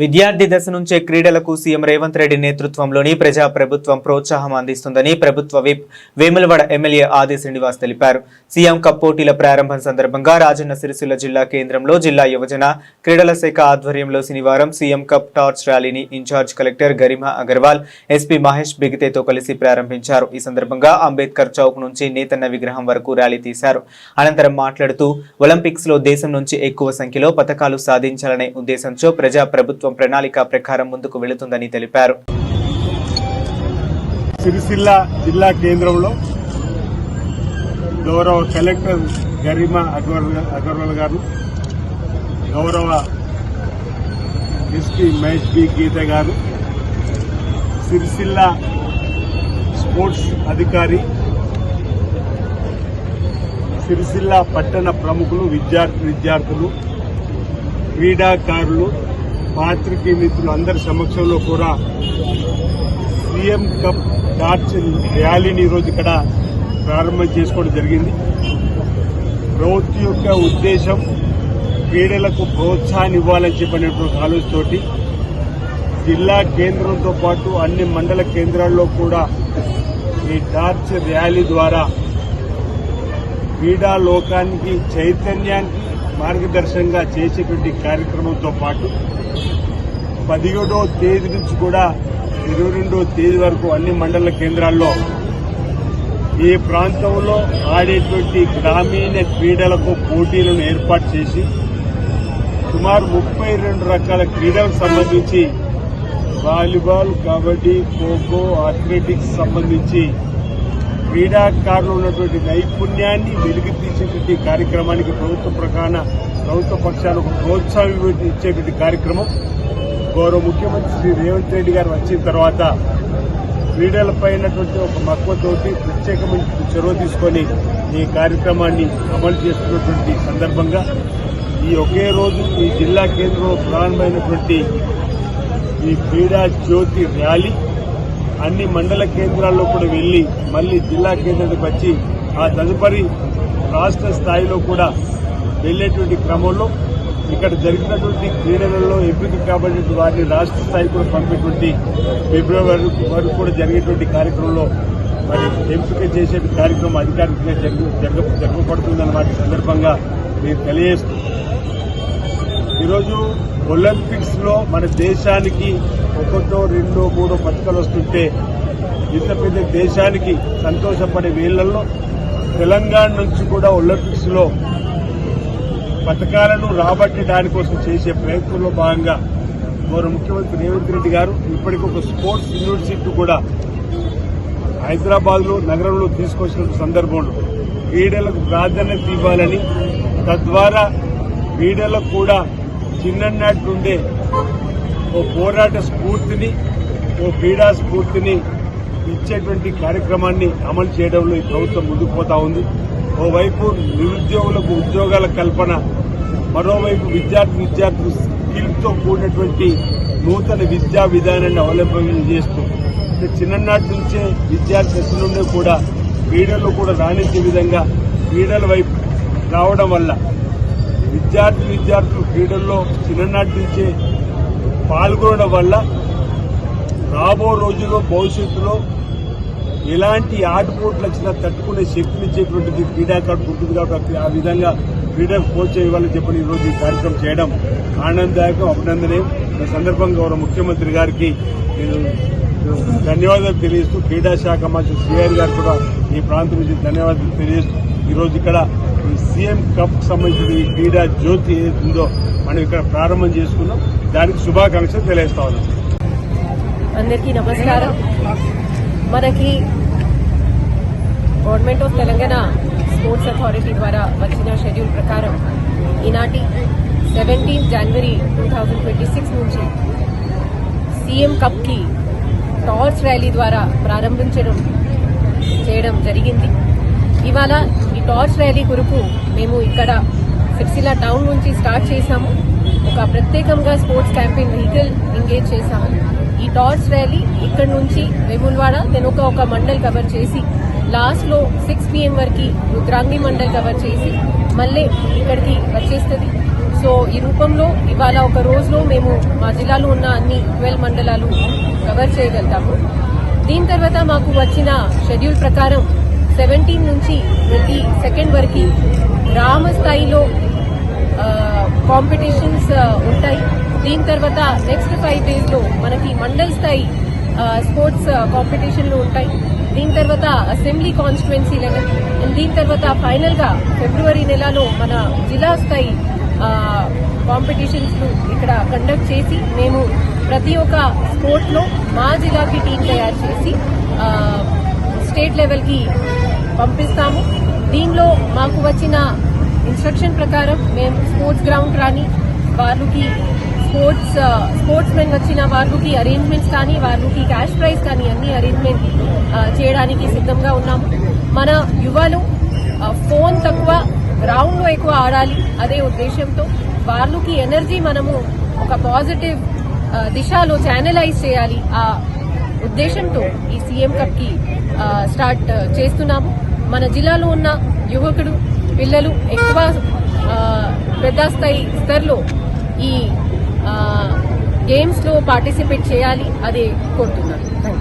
విద్యార్థి దశ నుంచే క్రీడలకు సీఎం రేవంత్ రెడ్డి నేతృత్వంలోని ప్రజా ప్రభుత్వం ప్రోత్సాహం అందిస్తుందని ప్రభుత్వ విప్ వేములవాడ ఎమ్మెల్యే ఆది శ్రీనివాస్ తెలిపారు. సీఎం కప్ పోటీల ప్రారంభం సందర్భంగా రాజన్న సిరిసిల్ల జిల్లా కేంద్రంలో జిల్లా యువజన క్రీడల శాఖ ఆధ్వర్యంలో శనివారం సీఎం కప్ టార్చ్ ర్యాలీని in-charge collector Garima Agarwal SP Mahesh బిగితేతో కలిసి ప్రారంభించారు. ఈ సందర్భంగా అంబేద్కర్ చౌక్ నుంచి నేతన్న విగ్రహం వరకు ర్యాలీ తీశారు. అనంతరం మాట్లాడుతూ ఒలింపిక్స్లో దేశం నుంచి ఎక్కువ సంఖ్యలో పథకాలు సాధించాలనే ఉద్దేశంతో ప్రజా ప్రభుత్వం ప్రణాళిక ప్రకారం ముందుకు వెళుతుందని తెలిపారు. సిరిసిల్ల జిల్లా కేంద్రంలో గౌరవ కలెక్టర్ గరిమా అగర్వాల్ అగర్వాల్ గారు గౌరవ ఎస్పీ మహేష్ బి గీత గారు సిరిసిల్ల స్పోర్ట్స్ అధికారి సిరిసిల్ల పట్టణ ప్రముఖులు విద్యార్థి విద్యార్థులు క్రీడాకారులు పాత్రికే మిత్రులు అందరి సమక్షంలో కూడా సీఎం కప్ టార్చ్ ర్యాలీని ఈరోజు ఇక్కడ ప్రారంభం చేసుకోవడం జరిగింది. ప్రభుత్వం యొక్క ఉద్దేశం క్రీడలకు ప్రోత్సాహాన్ని ఇవ్వాలని చెప్పినటువంటి ఆలోచనతోటి జిల్లా కేంద్రంతో పాటు అన్ని మండల కేంద్రాల్లో కూడా ఈ టార్చ్ ర్యాలీ ద్వారా క్రీడా లోకానికి చైతన్యానికి మార్గదర్శనంగా చేసేటువంటి కార్యక్రమంతో పాటు పదిహేడో తేదీ నుంచి కూడా ఇరవై రెండో తేదీ వరకు అన్ని మండల కేంద్రాల్లో ఈ ప్రాంతంలో ఆడేటువంటి గ్రామీణ క్రీడలకు పోటీలను ఏర్పాటు చేసి సుమారు ముప్పై రెండు రకాల క్రీడలకు సంబంధించి వాలీబాల్ కబడ్డీ ఖోఖో అథ్లెటిక్స్ సంబంధించి క్రీడాకారులు ఉన్నటువంటి నైపుణ్యాన్ని వెలికి తీసేటువంటి కార్యక్రమానికి ప్రభుత్వ ప్రకాన ప్రభుత్వ పక్షాలకు ప్రోత్సాహం ఇచ్చేటువంటి కార్యక్రమం గౌరవ ముఖ్యమంత్రి శ్రీ రేవంత్ రెడ్డి గారు వచ్చిన తర్వాత క్రీడలపై ఒక మక్కువతోటి ప్రత్యేకమైన చొరవ తీసుకొని ఈ కార్యక్రమాన్ని అమలు చేస్తున్నటువంటి సందర్భంగా ఈ ఒకే రోజు ఈ జిల్లా కేంద్రంలో ప్రారంభమైనటువంటి ఈ క్రీడా జ్యోతి ర్యాలీ అన్ని మండల కేంద్రాల్లో కూడా వెళ్ళి మళ్ళీ జిల్లా కేంద్రానికి వచ్చి ఆ తదుపరి రాష్ట్ర స్థాయిలో కూడా వెళ్ళేటువంటి క్రమంలో ఇక్కడ జరిగినటువంటి క్రీడలలో ఎంపిక కాబట్టి వారిని రాష్ట్ర స్థాయికి కూడా పంపేటువంటి ఫిబ్రవరి వరకు కూడా జరిగేటువంటి కార్యక్రమంలో మరి ఎంపిక చేసే కార్యక్రమం అధికారికంగా జరుగు జరగ జరగబడుతుందన్న వాటి సందర్భంగా మీరు తెలియజేస్తూ. ఈరోజు ఒలింపిక్స్లో మన దేశానికి ఒకటో రెండో మూడో పథకాలు వస్తుంటే ఇంత పెద్ద దేశానికి సంతోషపడే వేళ్ళలో తెలంగాణ నుంచి కూడా ఒలింపిక్స్లో పథకాలను రాబట్టి కోసం చేసే ప్రయత్నంలో భాగంగా గౌరవ ముఖ్యమంత్రి రేవంత్ రెడ్డి గారు ఇప్పటికి ఒక స్పోర్ట్స్ యూనివర్సిటీ కూడా హైదరాబాద్లో నగరంలో తీసుకొచ్చిన సందర్భంలో క్రీడలకు ప్రాధాన్యత ఇవ్వాలని తద్వారా క్రీడలకు కూడా చిన్ననాటి నుండే ఓ పోరాట స్ఫూర్తిని ఓ క్రీడా స్ఫూర్తిని ఇచ్చేటువంటి కార్యక్రమాన్ని అమలు చేయడంలో ఈ ప్రభుత్వం ముందుకు పోతా ఉంది. ఓవైపు నిరుద్యోగులకు ఉద్యోగాల కల్పన మరోవైపు విద్యార్థి విద్యార్థులు స్కిల్తో కూడినటువంటి నూతన విద్యా విధానాన్ని అవలంబన చేస్తూ అంటే చిన్ననాటి నుంచే విద్యార్థి దశ నుండి కూడా క్రీడల్లో కూడా రాణించే విధంగా క్రీడల వైపు రావడం వల్ల విద్యార్థి విద్యార్థులు క్రీడల్లో చిన్ననాటి నుంచే పాల్గొనడం వల్ల రాబో రోజుల్లో భవిష్యత్తులో ఎలాంటి ఆటపోట్లు వచ్చినా తట్టుకునే శక్తినిచ్చేటువంటిది క్రీడాకారుడు ఉంటుంది కాబట్టి ఆ విధంగా క్రీడా కోచ్ ఇవ్వాలని చెప్పని ఈరోజు ఈ కార్యక్రమం చేయడం ఆనందదాయకం అభినందనీయం. ఈ సందర్భంగా గౌరవ ముఖ్యమంత్రి గారికి నేను ధన్యవాదాలు తెలియజేస్తూ క్రీడా శాఖ మంత్రి సిఆర్ గారు కూడా ఈ ప్రాంతం నుంచి ధన్యవాదాలు తెలియజేస్తూ ఈరోజు ఇక్కడ సీఎం కప్ సంబంధించిన ఈ క్రీడా జ్యోతి ఏదైతే ఉందో మనం ఇక్కడ ప్రారంభం చేసుకున్నాం. దానికి శుభాకాంక్షలు తెలియజేస్తా ఉన్నాం. అందరికీ నమస్కారం. మనకి government of Telangana sports authority ద్వారా వచ్చిన షెడ్యూల్ ప్రకారం ఈనాటి seventeen January two thousand twenty six నుంచి సీఎం కప్కి టార్చ్ ర్యాలీ ద్వారా ప్రారంభించడం చేయడం జరిగింది. ఇవాళ ఈ టార్చ్ ర్యాలీ కొరకు మేము ఇక్కడ సిరిసిల్ల టౌన్ నుంచి స్టార్ట్ చేశాము. ఒక ప్రత్యేకంగా స్పోర్ట్స్ క్యాంపెయిన్ వెహికల్ ఎంగేజ్ చేశాము ఈ టార్చ్ ర్యాలీ ఇక్కడ నుంచి వేములవాడ తెనుక ఒక మండల్ కవర్ చేసి లాస్ట్లో సిక్స్ పిఎం వరకు రుద్రాంగి మండల్ కవర్ చేసి మళ్ళీ ఇక్కడికి వచ్చేస్తుంది. సో ఈ రూపంలో ఇవాళ ఒక రోజులో మేము మా జిల్లాలో ఉన్న అన్ని ట్వెల్వ్ మండలాలు కవర్ చేయగలుగుతాము. దీని తర్వాత మాకు వచ్చిన షెడ్యూల్ ప్రకారం సెవెంటీన్ నుంచి ట్వంటీ సెకండ్ వరకు గ్రామ స్థాయిలో కాంపిటీషన్స్ uh, ఉంటాయి. దీని తర్వాత నెక్స్ట్ ఫైవ్ డేస్లో మనకి మండల్ స్థాయి స్పోర్ట్స్ కాంపిటీషన్లు ఉంటాయి. దీని తర్వాత అసెంబ్లీ కాన్స్టిట్యున్సీ లెవెల్ అండ్ దీని తర్వాత ఫైనల్గా ఫిబ్రవరి నెలలో మన జిల్లా స్థాయి కాంపిటీషన్స్ ఇక్కడ కండక్ట్ చేసి మేము ప్రతి ఒక్క స్పోర్ట్లో మా జిల్లాకి టీం తయారు చేసి స్టేట్ లెవెల్కి పంపిస్తాము. దీనిలో మాకు వచ్చిన ఇన్స్ట్రక్షన్ ప్రకారం మేము స్పోర్ట్స్ గ్రౌండ్ కానీ వాళ్ళకి స్పోర్ట్స్ స్పోర్ట్స్ మెన్ వచ్చిన వాళ్ళకి అరేంజ్మెంట్స్ కానీ వాళ్ళకి క్యాష్ ప్రైజ్ కానీ అన్ని అరేంజ్మెంట్ చేయడానికి సిద్ధంగా ఉన్నాము. మన యువలు ఫోన్ తక్కువ గ్రౌండ్లో ఎక్కువ ఆడాలి అదే ఉద్దేశంతో వాళ్ళకి ఎనర్జీ మనము ఒక పాజిటివ్ దిశలో ఛానలైజ్ చేయాలి ఆ ఉద్దేశంతో ఈ సీఎం కప్కి స్టార్ట్ చేస్తున్నాము. మన జిల్లాలో ఉన్న యువకుడు పిల్లలు ఎక్కువ పెద్ద స్థాయి స్తర్లో ఈ గేమ్స్లో పార్టిసిపేట్ చేయాలి అదే కోరుతున్నాను.